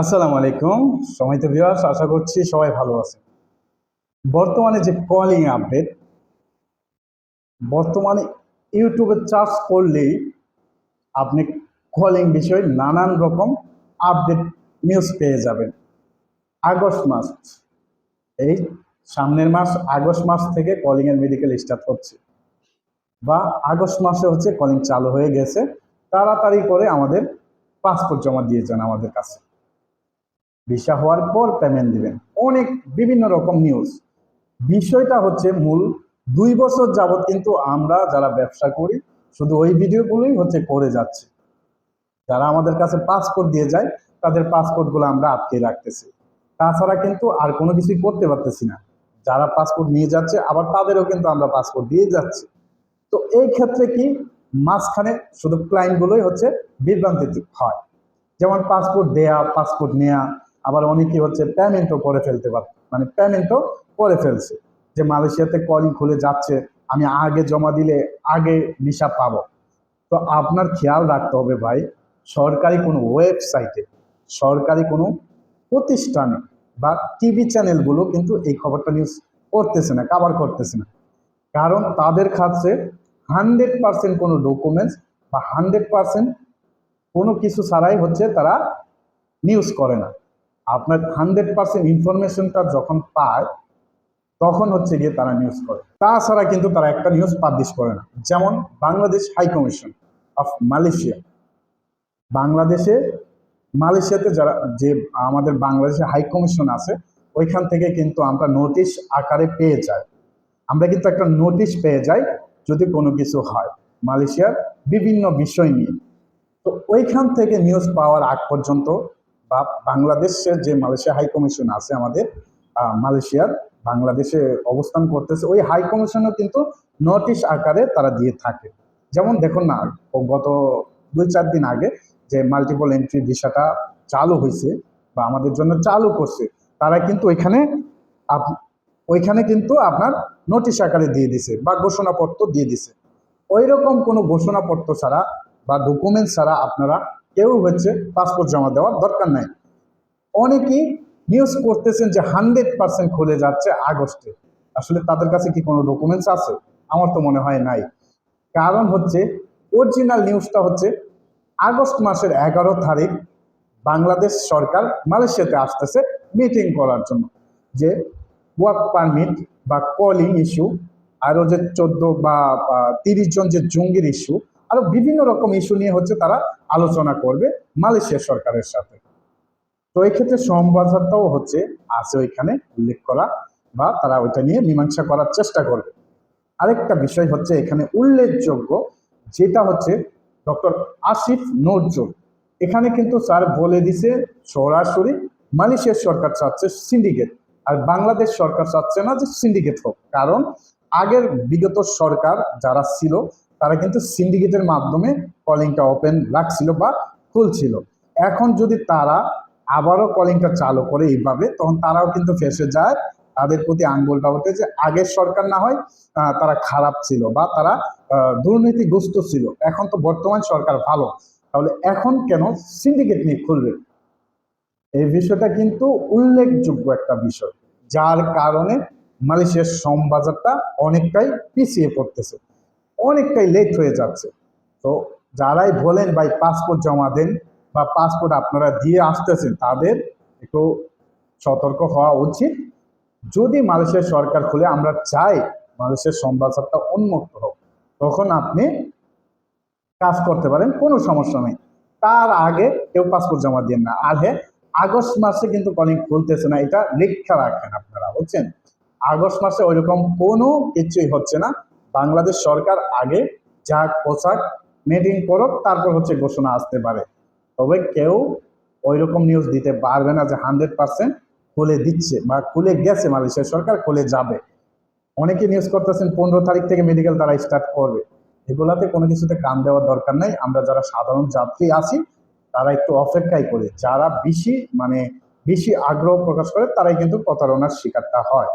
আসসালামু আলাইকুম। সময় তো বিরাস আশা করছি সবাই ভালো আছে বর্তমানে যে কলিং আপডেট বর্তমানে ইউটিউবে চার্জ করলেই আপনি কলিং বিষয়ে নানান রকম আপডেট নিউজ পেয়ে যাবেন। আগস্ট মাস, এই সামনের মাস আগস্ট মাস থেকে কলিংয়ের মেডিকেল স্টার্ট হচ্ছে। বা আগস্ট মাসে হচ্ছে কলিং চালু হয়ে গেছে। তাড়াতাড়ি করে আমাদের পাসপোর্ট জমা দিয়ে যান আমাদের কাছে। ভিসা হওয়ার পর পেমেন্ট দিবেন। অনেক বিভিন্ন রকম নিউজ বিষয়টা হচ্ছে মূল, দুই বছর যাবত কিন্তু আমরা যারা ব্যবসা করি, শুধু ওই ভিডিওগুলোই হচ্ছে করে যাচ্ছে। যারা আমাদের কাছে পাসপোর্ট দিয়ে যায়, তাদের পাসপোর্টগুলো আমরা আটকে রাখতেছি। তাছাড়া কিন্তু আর কোনো কিছুই করতে পারতেছি না। যারা পাসপোর্ট নিয়ে যাচ্ছে, আবার তাদেরও কিন্তু আমরা পাসপোর্ট দিয়ে যাচ্ছি। তো এই ক্ষেত্রে কি? মাঝখানে শুধু ক্লায়েন্টগুলোই হচ্ছে বিভ্রান্তি হয়। যেমন পাসপোর্ট দেয়া পাসপোর্ট নেয়া আবার অনেকে হচ্ছে পেমেন্টও করে ফেলতে পারে। মানে পেমেন্টও করে ফেলছে। যে মালয়েশিয়াতে কলিং খুলে যাচ্ছে, আমি আগে জমা দিলে আগে ভিসা পাব। তো আপনার খেয়াল রাখতে হবে ভাই, সরকারি কোনো ওয়েবসাইটে সরকারি কোনো প্রতিষ্ঠানে বা টিভি চ্যানেলগুলো কিন্তু এই খবরটা নিউজ করতেছে না কাভার করতেছে না। কারণ তাদের কাছে হান্ড্রেড পার্সেন্ট কোনো ডকুমেন্টস বা হান্ড্রেড পার্সেন্ট কোনো কিছু ছাড়াই হচ্ছে তারা নিউজ করে না। আপনার হান্ড্রেড পার্সেন্ট ইনফরমেশনটা যখন পায়, তখন হচ্ছে গিয়ে তারা নিউজ করে। তাছাড়া কিন্তু তারা একটা নিউজ পাবলিশ করে না। যেমন Bangladesh high commission of Malaysia বাংলাদেশে, মালয়েশিয়াতে যারা, যে আমাদের বাংলাদেশে হাই কমিশন আছে, ওইখান থেকে কিন্তু আমরা নোটিশ আকারে পেয়ে যাই। আমরা কিন্তু একটা নোটিশ পেয়ে যাই যদি কোনো কিছু হয় মালয়েশিয়ার বিভিন্ন বিষয় নিয়ে। তো ওইখান থেকে নিউজ পাওয়ার আগ পর্যন্ত বা বাংলাদেশের যে মালয়েশিয়া হাই কমিশন আছে আমাদের মালয়েশিয়ার, বাংলাদেশে অবস্থান করতেছে, ওই হাই কমিশনও কিন্তু নোটিশ আকারে তারা দিয়ে থাকে। যেমন দেখুন না গত দুই চার দিন আগে যে মাল্টিপল এন্ট্রি ভিসাটা চালু হয়েছে বা আমাদের জন্য চালু করছে, তারা কিন্তু ওইখানে ওইখানে কিন্তু আপনার নোটিশ আকারে দিয়ে দিছে বা ঘোষণাপত্র দিয়ে দিছে। ওই রকম কোনো ঘোষণাপত্র ছাড়া বা ডকুমেন্টস ছাড়া আপনারা কেউ হচ্ছে পাসপোর্ট জমা দেওয়ার দরকার নাই। অনেকেই নিউজ করতেছেন যে হান্ড্রেড পার্সেন্ট খুলে যাচ্ছে আগস্টে। আসলে তাদের কাছে কি কোনো ডকুমেন্টস আছে? আমার তো মনে হয় নাই। কারণ হচ্ছে অরিজিনাল নিউজটা হচ্ছে আগস্ট মাসের এগারো তারিখ বাংলাদেশ সরকার মালয়েশিয়াতে আসতেছে মিটিং করার জন্য। যে ওয়ার্ক পারমিট বা কলিং ইস্যু আরও যে চোদ্দ বা তিরিশ জন যে জঙ্গির ইস্যু আরও বিভিন্ন রকম ইস্যু নিয়ে হচ্ছে তারা আলোচনা করবে মালয়েশিয়া সরকারের সাথে। তো এই ক্ষেত্রে হচ্ছে আছে ওইখানে উল্লেখ করা বা তারা ওইটা নিয়ে মীমাংসা করার চেষ্টা করবে। আরেকটা বিষয় হচ্ছে এখানে উল্লেখযোগ্য যেটা হচ্ছে ডক্টর আসিফ নজরুল। এখানে কিন্তু স্যার বলে দিছে সরাসরি মালয়েশিয়ার সরকার চাচ্ছে সিন্ডিকেট আর বাংলাদেশ সরকার চাচ্ছে না যে সিন্ডিকেট হোক। কারণ আগের বিগত সরকার যারা ছিল তারা কিন্তু সিন্ডিকেটের মাধ্যমে কলিংটা ওপেন রাখছিল বা খুলছিল। এখন যদি তারা আবারও কলিংটা চালু করে এইভাবে, তখন তারাও কিন্তু ফেসে যায়। তাদের প্রতি আঙ্গুলটা হতে যে আগের সরকার না হয় তারা খারাপ ছিল বা তারা দুর্নীতিগ্রস্ত ছিল। এখন তো বর্তমান সরকার ভালো। তাহলে এখন কেন সিন্ডিকেট নিয়ে খুলবে? এই বিষয়টা কিন্তু উল্লেখযোগ্য একটা বিষয়, যার কারণে মালয়েশিয়ার শ্রম বাজারটা অনেকটাই পিছিয়ে পড়তেছে। অনেকটাই লেট হয়ে যাচ্ছে। তো যারাই বলেন ভাই পাসপোর্ট জমা দেন বা পাসপোর্ট আপনারা দিয়ে আসতেছেন, তাদের একটু সতর্ক হওয়া উচিত। যদি মালয়েশিয়ার সরকার খুলে আমরা চাই মালয়েশিয়ার বাজারটা উন্মুক্ত হোক, তখন আপনি কাজ করতে পারেন, কোনো সমস্যা নেই। তার আগে কেউ পাসপোর্ট জমা দেন না। আর হ্যাঁ আগস্ট মাসে কিন্তু কলিং খুলতেছে না, এটা লেখা রাখেন আপনারা, বুঝছেন? আগস্ট মাসে ওইরকম কোনো কিছুই হচ্ছে না। বাংলাদেশ সরকার আগে যা পোশাক মেডিং করুক, তারপর হচ্ছে ঘোষণা আসতে পারে। তবে কেউ ওই রকম নিউজ দিতে পারবে না যে হান্ড্রেড পার্সেন্ট খুলে দিচ্ছে বা খুলে গেছে মালয়েশিয়া সরকার, খুলে যাবে। অনেকে নিউজ করতেছেন পনেরো তারিখ থেকে মেডিকেল তারা স্টার্ট করবে। এগুলাতে কোনো কিছুতে কান দেওয়ার দরকার নাই। আমরা যারা সাধারণ যাত্রী আছি, তারা একটু অপেক্ষাই করি। যারা বেশি মানে বেশি আগ্রহ প্রকাশ করে, তারাই কিন্তু প্রতারণার শিকারটা হয়।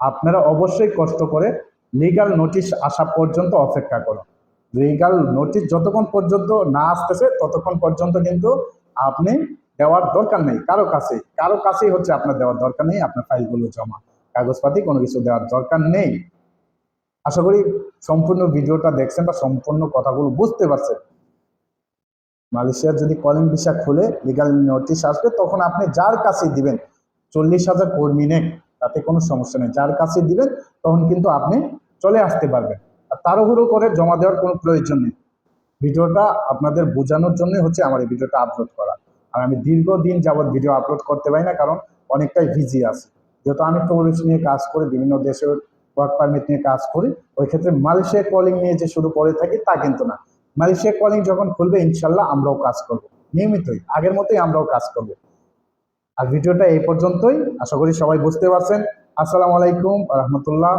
আপনারা অবশ্যই কষ্ট করে লিগাল নোটিশ আসা পর্যন্ত অপেক্ষা করুন লিগাল নোটিশ যতক্ষণ পর্যন্ত না আসতেছে, ততক্ষণ পর্যন্ত কিন্তু আপনি দেওয়ার দরকার নেই। কারও কাছে, কারও কাছেই হচ্ছে আপনার দেওয়ার দরকার নেই, আপনার ফাইলগুলো জমা। কাগজপাতি কোনো কিছু দেওয়ার দরকার নেই। আশা করি সম্পূর্ণ ভিডিওটা দেখছেন বা সম্পূর্ণ কথাগুলো বুঝতে পারছেন। মালয়েশিয়ার যদি কলিং ভিসা খুলে লিগাল নোটিশ আসবে, তখন আপনি যার কাছে দিবেন, চল্লিশ হাজার কর্মী নেই তাতে কোনো সমস্যা নেই। যার কাছে দিবেন, তখন কিন্তু আপনি চলে আসতে পারবেন আর তাড়াহুড়ো করে জমা দেওয়ার কোনো প্রয়োজন নেই। ভিডিওটা আপনাদের বোঝানোর জন্যই হচ্ছে আমার এই ভিডিওটা আপলোড করা। আর আমি দীর্ঘদিন যাবৎ ভিডিও আপলোড করতে পারি না, কারণ অনেকটাই বিজি আছে। যেহেতু আমি টুরিস্ট নিয়ে কাজ করি, বিভিন্ন দেশের ওয়ার্ক পারমিট নিয়ে কাজ করি, ওই ক্ষেত্রে মালয়েশিয়া কলিং নিয়ে যে শুরু করে থাকি তা কিন্তু না। মালয়েশিয়া কলিং যখন খুলবে ইনশাল্লাহ আমরাও কাজ করব। নিয়মিতই, আগের মতোই আমরাও কাজ করব। আর ভিডিওটা এই পর্যন্তই। আশা করি সবাই বুঝতে পারছেন। আসসালামু আলাইকুম রহমতুল্লাহ।